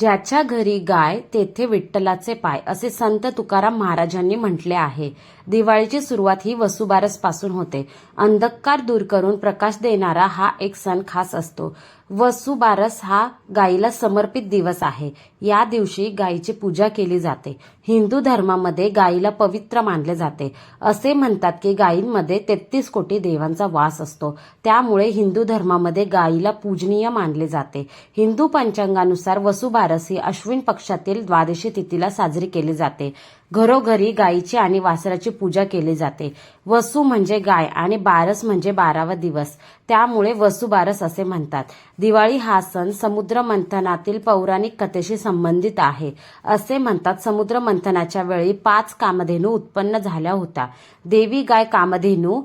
ज्याच्या घरी गाय तेथे विठ्ठलाचे पाय असे संत तुकाराम महाराजांनी म्हटले आहे. दिवाळीची सुरुवात ही वसुबारसपासून होते. अंधकार दूर करून प्रकाश देणारा हा एक सण खास असतो. वसुबारस हा गायीला समर्पित दिवस आहे. या दिवशी गायीची पूजा केली जाते. हिंदू धर्मामध्ये गायीला पवित्र मानले जाते. असे म्हणतात की गायींमध्ये तेहतीस कोटी देवांचा वास असतो. त्यामुळे हिंदू धर्मामध्ये गायीला पूजनीय मानले जाते. हिंदू पंचांगानुसार वसुबारस ही अश्विन पक्षातील द्वादशी तिथीला साजरी केली जाते. घरोघरी गायीची आणि वासराची पूजा केली जाते. वसू म्हणजे गाय आणि बारस म्हणजे बारावा दिवस. त्यामुळे वसुबारस असे म्हणतात. दिवाळी हा सण समुद्र मंथनातील पौराणिक कथेशी संबंधित आहे. असे म्हणतात समुद्र मंथनाच्या वेळी पाच कामधेनू उत्पन्न झाल्या होत्या. देवी गाय कामधेनू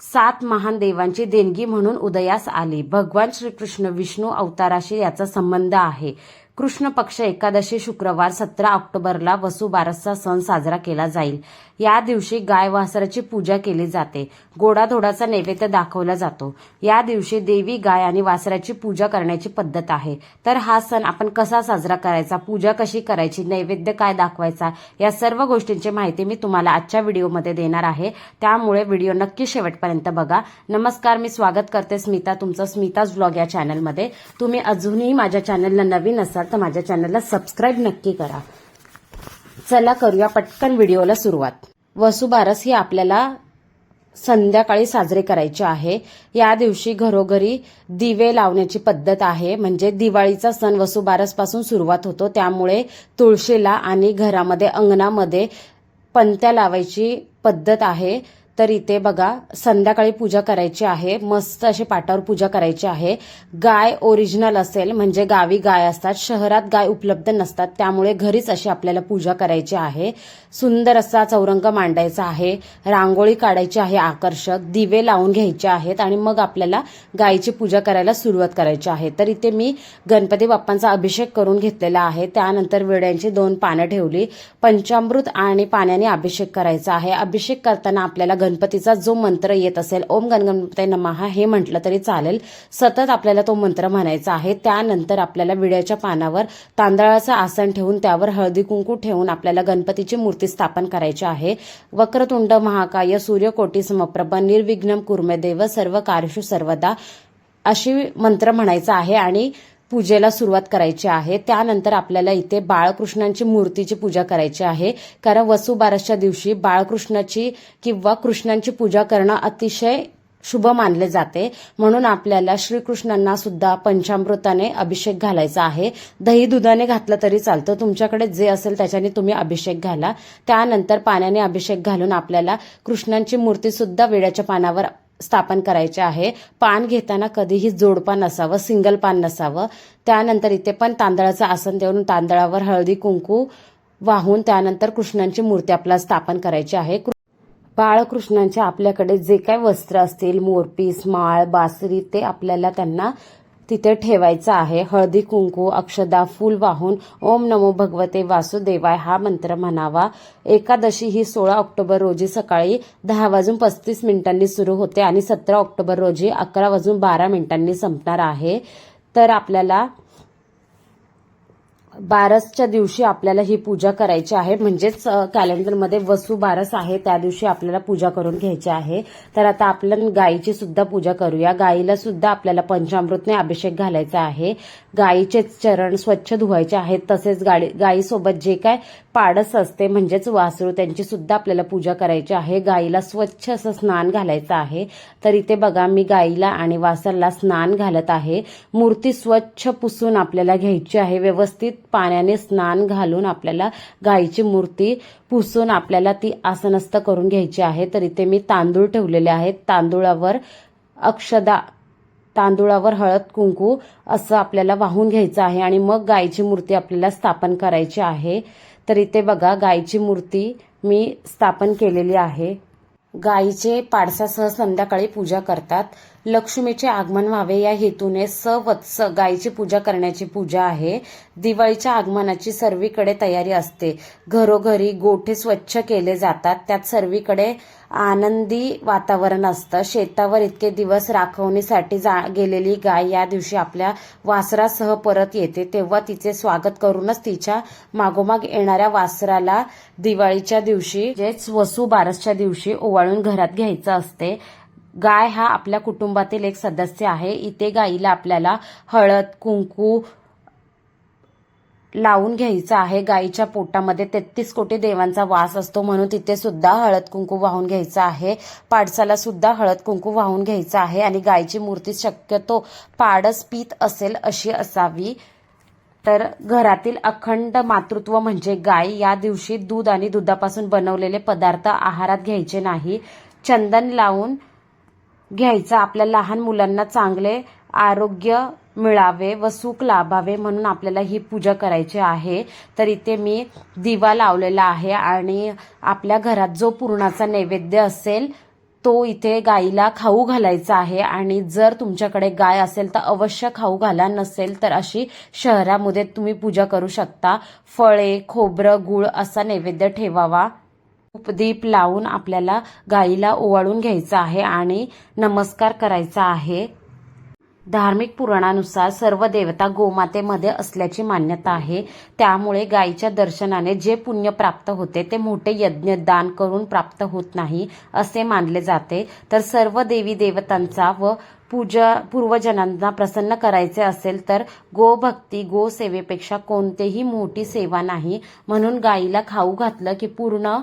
सात महान देवांची देणगी म्हणून उदयास आली. भगवान श्रीकृष्ण विष्णू अवताराशी याचा संबंध आहे. कृष्ण पक्ष एकादशी शुक्रवार सतरा ऑक्टोबरला वसुबारसचा सण साजरा केला जाईल. या दिवशी गाय वासराची पूजा केली जाते. गोडाधोडाचा नैवेद्य दाखवला जातो. या दिवशी देवी गाय आणि वासराची पूजा करण्याची पद्धत आहे. तर हा सण आपण कसा साजरा करायचा? पूजा कशी करायची? नैवेद्य काय दाखवायचा? या सर्व गोष्टींची माहिती मी तुम्हाला आजच्या व्हिडिओमध्ये देणार आहे. त्यामुळे व्हिडिओ नक्की शेवटपर्यंत बघा. नमस्कार मी स्वागत करते स्मिता तुमचं स्मिताज ब्लॉग या चॅनलमध्ये तुम्ही अजूनही माझ्या चॅनलला नवीन असाल तर माझ्या चॅनलला सबस्क्राईब नक्की करा. चला करूया पटकन व्हिडिओला सुरुवात. वसुबारस ही आपल्याला संध्याकाळी साजरे करायचे आहे. या दिवशी घरोघरी दिवे लावण्याची पद्धत आहे. म्हणजे दिवाळीचा सण वसुबारसपासून सुरुवात होतो. त्यामुळे तुळशीला आणि घरामध्ये अंगणामध्ये पंत्या लावायची पद्धत आहे. तर इथे बघा संध्याकाळी पूजा करायची आहे. मस्त अशी पाटावर पूजा करायची आहे. गाय ओरिजिनल असेल म्हणजे गावी गाय असतात. शहरात गाय उपलब्ध नसतात. त्यामुळे घरीच अशी आपल्याला पूजा करायची आहे. सुंदर असा चौरंग मांडायचा आहे. रांगोळी काढायची आहे आकर्षक. दिवे लावून घ्यायचे आहेत आणि मग आपल्याला गायीची पूजा करायला सुरुवात करायची आहे. तर इथे मी गणपती बाप्पांचा अभिषेक करून घेतलेला आहे. त्यानंतर विड्यांची दोन पानं ठेवली. पंचामृत आणि पाण्याने अभिषेक करायचा आहे. अभिषेक करताना आपल्याला गणपतीचा जो मंत्र येत असेल ओम गणगणपते नमहा हे म्हटलं तरी चालेल. सतत आपल्याला तो मंत्र म्हणायचा आहे. त्यानंतर आपल्याला विड्याच्या पानावर तांदळाचं आसन ठेवून त्यावर हळदी कुंकू ठेवून आपल्याला गणपतीची मूर्ती स्थापन करायची आहे. वक्रतुंड महाकाय सूर्यकोटी समप्रभ निर्विघ्नम कुर्मेदेव सर्व कार्यशु सर्वदा अशी मंत्र म्हणायचा आहे. आणि पूजेला सुरुवात करायची आहे. त्यानंतर आपल्याला इथे बाळकृष्णांची मूर्तीची पूजा करायची आहे. कारण वसुबारसच्या दिवशी बाळकृष्णाची किंवा कृष्णांची पूजा करणं अतिशय शुभ मानले जाते. म्हणून आपल्याला श्रीकृष्णांना सुद्धा पंचामृताने अभिषेक घालायचा आहे. दही दुधाने घातलं तरी चालतं. तुमच्याकडे जे असेल त्याच्याने तुम्ही अभिषेक घाला. त्यानंतर पाण्याने अभिषेक घालून आपल्याला कृष्णांची मूर्ती सुद्धा वेड्याच्या पानावर स्थापन करायचे आहे. पान घेताना कधीही जोडपान नसावं सिंगल पान नसावं. त्यानंतर इथे पण तांदळाचं आसन देऊन तांदळावर हळदी कुंकू वाहून त्यानंतर कृष्णांची मूर्ती आपल्याला स्थापन करायची आहे. बाळकृष्णांच्या आपल्याकडे जे काय वस्त्र असतील मोरपीस माळ बासरी ते आपल्याला त्यांना तिथे ठेवायचं आहे. हळदी कुंकू अक्षदा फूल वाहून ओम नमो भगवते वासुदेवाय हा मंत्र म्हणावा. एकादशी ही सोळा ऑक्टोबर रोजी सकाळी दहा वाजून पस्तीस मिनिटांनी सुरू होते आणि सतरा ऑक्टोबर रोजी अकरा वाजून बारा मिनिटांनी संपणार आहे. तर आपल्याला बारसच्या दिवशी आपल्याला ही पूजा करायची आहे. म्हणजेच कॅलेंडरमध्ये वसू बारस आहे त्या दिवशी आपल्याला पूजा करून घ्यायची आहे. तर आता आपण गायीची सुद्धा पूजा करूया. गायीला सुद्धा आपल्याला पंचामृतने अभिषेक घालायचा आहे. गायीचे चरण स्वच्छ धुवायचे आहेत. तसेच गाडी गायीसोबत जे काय पाडस असते म्हणजेच वासरू त्यांची सुद्धा आपल्याला पूजा करायची आहे. गाईला स्वच्छ असं स्नान घालायचं आहे. तर इथे बघा मी गाईला आणि वासरला स्नान घालत आहे. मूर्ती स्वच्छ पुसून आपल्याला घ्यायची आहे. व्यवस्थित पाण्याने स्नान घालून आपल्याला गाईची मूर्ती पुसून आपल्याला ती आसनस्थ करून घ्यायची आहे. तर इथे मी तांदूळ ठेवलेले आहेत. तांदूळावर अक्षदा तांदूळावर हळद कुंकू असं आपल्याला वाहून घ्यायचं आहे. आणि मग गायची मूर्ती आपल्याला स्थापन करायची आहे. तर इथे बघा गायीची मूर्ती मी स्थापन केलेली आहे. गायीचे पाडसासह संध्याकाळी पूजा करतात. लक्ष्मीचे आगमन व्हावे या हेतूने सवत्स गायीची पूजा करण्याची पूजा आहे. दिवाळीच्या आगमनाची सर्वीकडे तयारी असते. घरोघरी गोठे स्वच्छ केले जातात. त्यात सर्वीकडे आनंदी वातावरण असतं. शेतावर इतके दिवस राखवणीसाठी जा गेलेली गाय या दिवशी आपल्या वासरासह परत येते. तेव्हा तिचे स्वागत करूनच तिच्या मागोमाग येणाऱ्या वासराला दिवाळीच्या दिवशी म्हणजेच वसू बारसच्या दिवशी ओवाळून घरात घ्यायचं असते. गाय हा आपल्या कुटुंबातील एक सदस्य आहे. इथे गाईला आपल्याला हळद कुंकू लावून घ्यायचं आहे. गाईच्या पोटामध्ये तेहतीस कोटी देवांचा वास असतो म्हणून तिथे सुद्धा हळद कुंकू वाहून घ्यायचं आहे. पाडसाला सुद्धा हळद कुंकू वाहून घ्यायचं आहे आणि गायची मूर्ती शक्यतो पाडस पीत असेल अशी असावी. तर घरातील अखंड मातृत्व म्हणजे गाय. या दिवशी दूध आणि दुधापासून बनवलेले पदार्थ आहारात घ्यायचे नाही. चंदन लावून घ्यायचं आपल्या लहान मुलांना चांगले आरोग्य मिळावे व सुख लाभावे म्हणून आपल्याला ही पूजा करायची आहे. तर इथे मी दिवा लावलेला आहे आणि आपल्या घरात जो पुरणाचा नैवेद्य असेल तो इथे गाईला खाऊ घालायचा आहे. आणि जर तुमच्याकडे गाय असेल तर अवश्य खाऊ घाला. नसेल तर अशी शहरामध्ये तुम्ही पूजा करू शकता. फळे खोबरं गुळ असा नैवेद्य ठेवावा. उपदीप लावून आपल्याला गाईला ओवाळून घ्यायचा आहे आणि नमस्कार करायचा आहे. धार्मिक पुराणानुसार सर्व देवता गोमातेमध्ये असल्याची मान्यता आहे. त्यामुळे गायीच्या दर्शनाने जे पुण्य प्राप्त होते ते मोठे यज्ञ दान करून प्राप्त होत नाही असे मानले जाते. तर सर्व देवी देवतांचा व पूजा पूर्वजनांना प्रसन्न करायचे असेल तर गोभक्ती गोसेवेपेक्षा कोणतेही मोठी सेवा नाही. म्हणून गायीला खाऊ घातलं की पूर्ण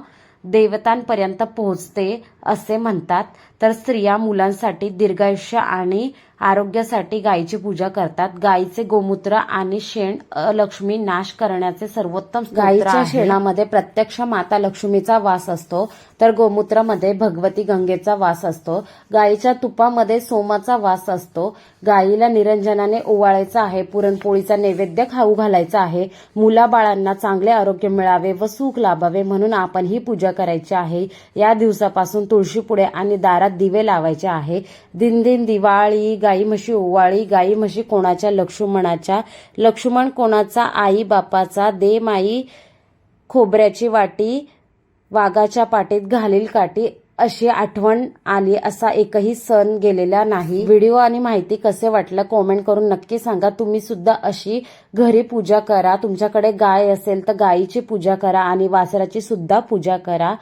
देवतांपर्यंत पोहोचते असे म्हणतात. तर स्त्रिया मुलांसाठी दीर्घायुष्य आणि आरोग्यासाठी गायीची पूजा करतात. गायीचे गोमूत्र आणि शेण लक्ष्मी नाश करण्याचे सर्वोत्तम गायीच्या शेणामध्ये प्रत्यक्ष माता लक्ष्मीचा वास असतो तर गोमूत्रामध्ये भगवती गंगेचा वास असतो गायीच्या तुपामध्ये सोमाचा वास असतो गायीला निरंजनाने ओवाळायचा आहे पुरणपोळीचा नैवेद्य खाऊ घालायचा आहे मुलाबाळांना चांगले आरोग्य मिळावे व सुख लाभावे म्हणून आपण ही पूजा करायची आहे. या दिवसापासून तुळशी पुढे आणि दारात दिवे लावायचे आहे. दिन दिन दिवाळी गाई म्हशी ओवाळी गाई म्हशी कोणाच्या? लक्ष्मणाच्या. लक्ष्मण कोणाचा? आई बापाचा. दे माई खोबऱ्याची वाटी वाघाच्या पाटीत घालील काठी. अशी आठवण आली असा एकही सण गेलेला नाही. व्हिडिओ आणि माहिती कसे वाटलं कॉमेंट करून नक्की सांगा. तुम्ही सुद्धा अशी घरी पूजा करा. तुमच्याकडे गाय असेल तर गायीची पूजा करा आणि वासराची सुद्धा पूजा करा.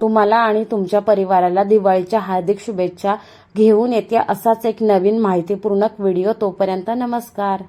तुम्हाला आणि तुमच्या परिवाराला दिवाळीच्या हार्दिक शुभेच्छा घेऊन येते असाच एक नवीन माहितीपूर्ण व्हिडिओ तोपर्यंत नमस्कार.